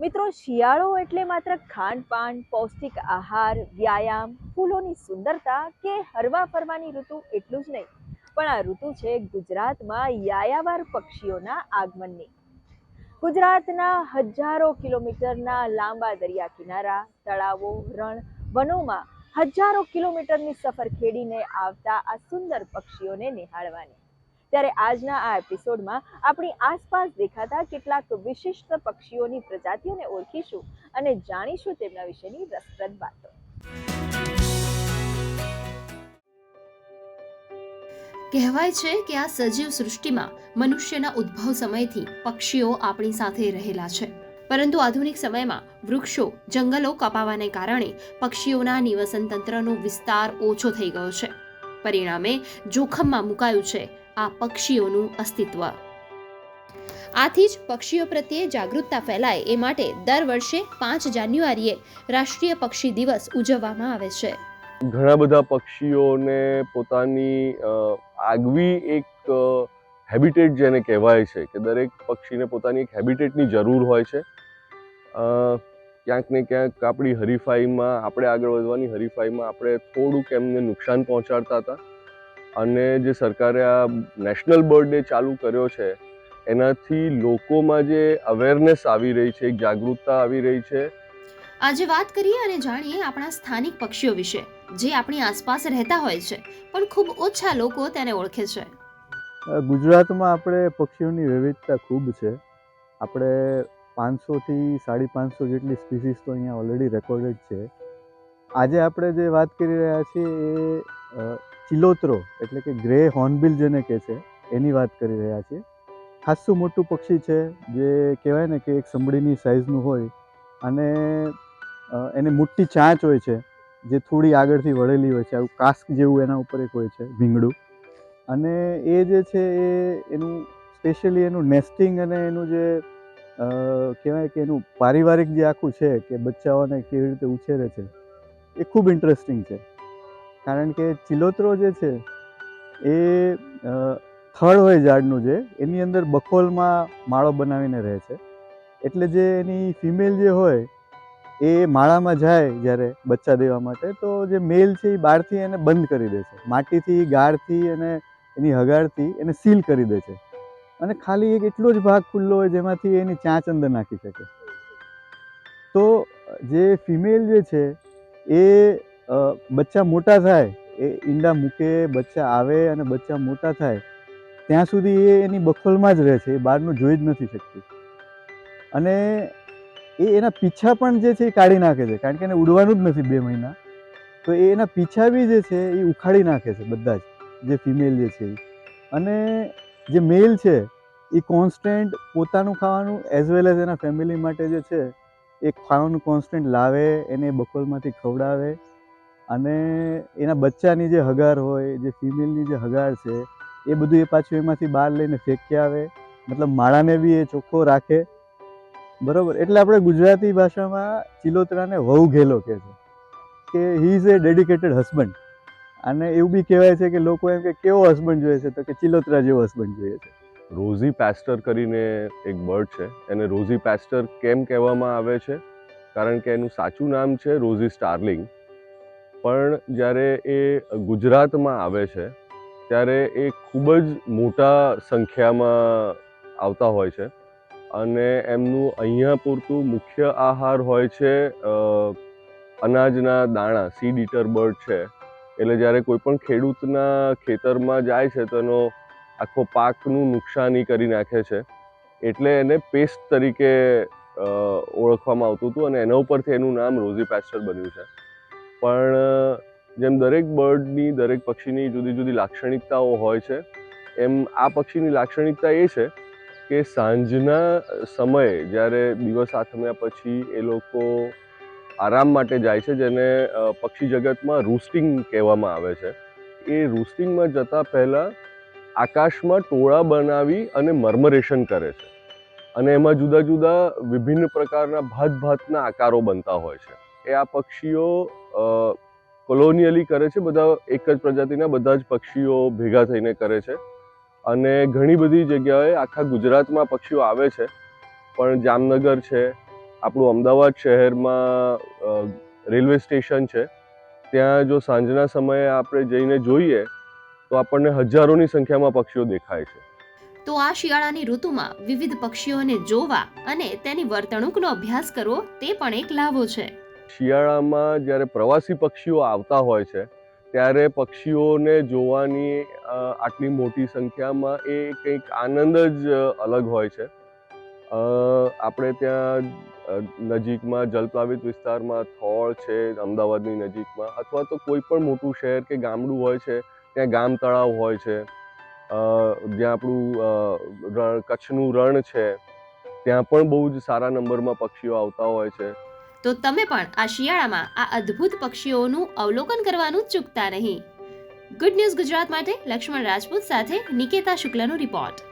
મિત્રો, શિયાળો એટલે માત્ર ખાનપાન, પૌષ્ટિક આહાર, વ્યાયામ, ફૂલોની સુંદરતા કે હરવા ફરવાની ઋતુ એટલું જ નહીં. પણ આ ઋતુ છે ગુજરાતમાં યાયાવાર પક્ષીઓના આગમનની. ગુજરાતના હજારો કિલોમીટરના લાંબા દરિયા કિનારા, તળાવો, રણ વનોમાં હજારો કિલોમીટરની સફર ખેડીને આવતા આ સુંદર પક્ષીઓને નિહાળવાની. ત્યારે આજના આ એપિસોડમાં આપણી આસપાસ દેખાતા કેટલાક વિશિષ્ટ પક્ષીઓની પ્રજાતિઓને ઓળખીશું અને જાણીશું તેમના વિશેની રસપ્રદ વાતો. કહેવાય છે કે આ સજીવ સૃષ્ટિમાં મનુષ્યના ઉદ્ભવ સમયથી પક્ષીઓ આપણી સાથે રહેલા છે. પરંતુ આધુનિક સમયમાં વૃક્ષો, જંગલો કપાવાને કારણે પક્ષીઓના નિવસન તંત્રનો વિસ્તાર ઓછો થઈ ગયો છે. પરિણામે જોખમમાં મુકાયું છે આ પક્ષીઓનું અસ્તિત્વ. આથી જ પક્ષીઓ પ્રત્યે જાગૃતતા ફેલાય એ માટે દર વર્ષે પાંચ જાન્યુઆરીએ રાષ્ટ્રીય પક્ષી દિવસ ઉજવવામાં આવે છે. ઘણા બધા પક્ષીઓને પોતાની આગવી એક હેબિટેટ જેને કહેવાય છે કે દરેક પક્ષીને પોતાની એક હેબિટેટની જરૂર હોય છે. ક્યાંક ને ક્યાંક આપણી હરીફાઈમાં, આપણે આગળ વધવાની હરીફાઈમાં આપણે થોડુંક એમને નુકસાન પહોંચાડતા હતા. અને જે સરકારે આ નેશનલ બર્ડ ડે ચાલુ કર્યો છે એનાથી લોકોમાં જે અવેરનેસ આવી રહી છે જાગૃતતા આવી રહી છે. આજે વાત કરીએ અને જાણીએ આપણા સ્થાનિક પક્ષીઓ વિશે જે આપણી આસપાસ રહેતા હોય છે પણ ખૂબ ઓછા લોકો તેને ઓળખે છે. ગુજરાતમાં આપણે પક્ષીઓની વિવિધતા ખૂબ છે. આપણે પાંચસોથી સાડી પાંચસો જેટલી સ્પીસીસ તો અહીંયા ઓલરેડી રેકોર્ડેડ છે. આજે આપણે જે વાત કરી રહ્યા છીએ એ ચિલોતરો, એટલે કે ગ્રે હોર્નબિલ જેને કહે છે, એની વાત કરી રહ્યા છીએ. ખાસું મોટું પક્ષી છે, જે કહેવાય ને કે એક સંભળીની સાઇઝનું હોય, અને એને મોટી ચાંચ હોય છે, જે થોડી આગળથી વળેલી હોય છે, આવું કાસ્ક જેવું એના ઉપર એક હોય છે, ભીંગડું. અને એ જે છે, એ એનું સ્પેશિયલી એનું નેસ્ટિંગ અને એનું જે કહેવાય કે એનું પારિવારિક જે આખું છે, કે બચ્ચાઓને કેવી રીતે ઉછેરે છે, એ ખૂબ ઇન્ટરેસ્ટિંગ છે. કારણ કે ચિલોતરો જે છે, એ થળ હોય ઝાડનું જે, એની અંદર બખોલમાં માળો બનાવીને રહે છે. એટલે જે એની ફિમેલ જે હોય, એ માળામાં જાય જ્યારે બચ્ચા દેવા માટે, તો જે મેલ છે એ બહારથી એને બંધ કરી દે છે. માટીથી, ગાળથી અને એની હગાડથી એને સીલ કરી દે છે. અને ખાલી એક એટલો જ ભાગ ખુલ્લો હોય જેમાંથી એની ચાંચ અંદર નાખી શકે. તો જે ફિમેલ જે છે, એ બચ્ચા મોટા થાય, એ ઈંડા મૂકે, બચ્ચા આવે અને બચ્ચા મોટા થાય, ત્યાં સુધી એ એની બખોલમાં જ રહે છે, એ બહારનું જોઈ જ નથી શકતી. અને એ એના પીછા પણ જે છે એ કાઢી નાખે છે, કારણ કે એને ઉડવાનું જ નથી બે મહિના. તો એ એના પીછા બી જે છે એ ઉખાડી નાખે છે બધા જ, જે ફિમેલ જે છે એ. અને જે મેલ છે, એ કોન્સ્ટન્ટ પોતાનું ખાવાનું એઝ વેલ એઝ એના ફેમિલી માટે જે છે, એ ખાવાનું કોન્સ્ટન્ટ લાવે, એને બખોલમાંથી ખવડાવે અને એના બચ્ચાની જે હગાર હોય, જે ફિમેલની જે હગાર છે, એ બધું એ પાછું એમાંથી બહાર લઈને ફેંકી આવે. મતલબ માળાને બી એ ચોખ્ખો રાખે. બરાબર? એટલે આપણે ગુજરાતી ભાષામાં ચિલોતરાને વહુ ઘેલો કહે છે. કે he is a dedicated husband અને એવું બી કહેવાય છે કે લોકો એમ કે, કેવો હસબન્ડ જોઈએ છે? તો કે, ચિલોતરા જેવો હસબન્ડ જોઈએ છે. રોઝી પેસ્ટર કરીને એક બર્ડ છે. એને રોઝી પેસ્ટર કેમ કહેવામાં આવે છે? કારણ કે એનું સાચું નામ છે રોઝી સ્ટાર્લિંગ પણ જ્યારે એ ગુજરાતમાં આવે છે, ત્યારે એ ખૂબ જ મોટા સંખ્યામાં આવતા હોય છે અને એમનું અહીંયા પૂરતું મુખ્ય આહાર હોય છે અનાજના દાણા સીડ ઈટર બર્ડ છે. એટલે જ્યારે કોઈ પણ ખેડૂતના ખેતરમાં જાય છે તો એનો આખો પાકનું નુકસાની કરી નાખે છે. એટલે એને પેસ્ટ તરીકે ઓળખવામાં આવતું હતું અને એના ઉપરથી એનું નામ રોઝી પેસ્ટર બન્યું છે. પણ જેમ દરેક બર્ડની, દરેક પક્ષીની જુદી જુદી લાક્ષણિકતાઓ હોય છે, એમ આ પક્ષીની લાક્ષણિકતા એ છે કે સાંજના સમયે જ્યારે દિવસ આથમ્યા પછી એ લોકો આરામ માટે જાય છે, જેને પક્ષી જગતમાં રૂસ્ટિંગ કહેવામાં આવે છે. એ રૂસ્ટિંગમાં જતાં પહેલાં આકાશમાં ટોળા બનાવી અને મર્મરેશન કરે છે. અને એમાં જુદા જુદા વિભિન્ન પ્રકારના ભાત ભાતના આકારો બનતા હોય છે. એ આ પક્ષીઓ કોલોનિયલી કરે છે, બધા એક જ પ્રજાતિના બધા જ પક્ષીઓ ભેગા થઈને કરે છે. અને ઘણી બધી જગ્યાએ આખા ગુજરાતમાં પક્ષીઓ આવે છે. પણ જામનગર છે, આપણું અમદાવાદ શહેરમાં રેલવે સ્ટેશન છે. ત્યાં જો સાંજના સમયે આપણે જઈને જોઈએ, તો આપણને હજારોની સંખ્યામાં પક્ષીઓ દેખાય છે. તો આ શિયાળાની ઋતુમાં વિવિધ પક્ષીઓને જોવા અને તેની વર્તણૂકનો અભ્યાસ કરવો તે પણ એક લાભો છે. શિયાળામાં જ્યારે પ્રવાસી પક્ષીઓ આવતા હોય છે, ત્યારે પક્ષીઓને જોવાની આટલી મોટી સંખ્યામાં એ કંઈક આનંદ જ અલગ હોય છે. આપણે ત્યાં નજીકમાં જલપ્લાવિત વિસ્તારમાં થોળ છે, અમદાવાદની નજીકમાં, અથવા તો કોઈ પણ મોટું શહેર કે ગામડું હોય છે, ત્યાં ગામ તળાવ હોય છે જ્યાં આપણું રણ, કચ્છનું રણ છે, ત્યાં પણ બહુ જ સારા નંબરમાં પક્ષીઓ આવતા હોય છે. તો તમે પણ આ શિયાળામાં આ અદ્ભુત પક્ષીઓનું અવલોકન કરવાનું ચૂકતા નહીં. ગુડ ન્યૂઝ ગુજરાત માટે લક્ષ્મણ રાજપૂત સાથે નિકેતા શુક્લનો રિપોર્ટ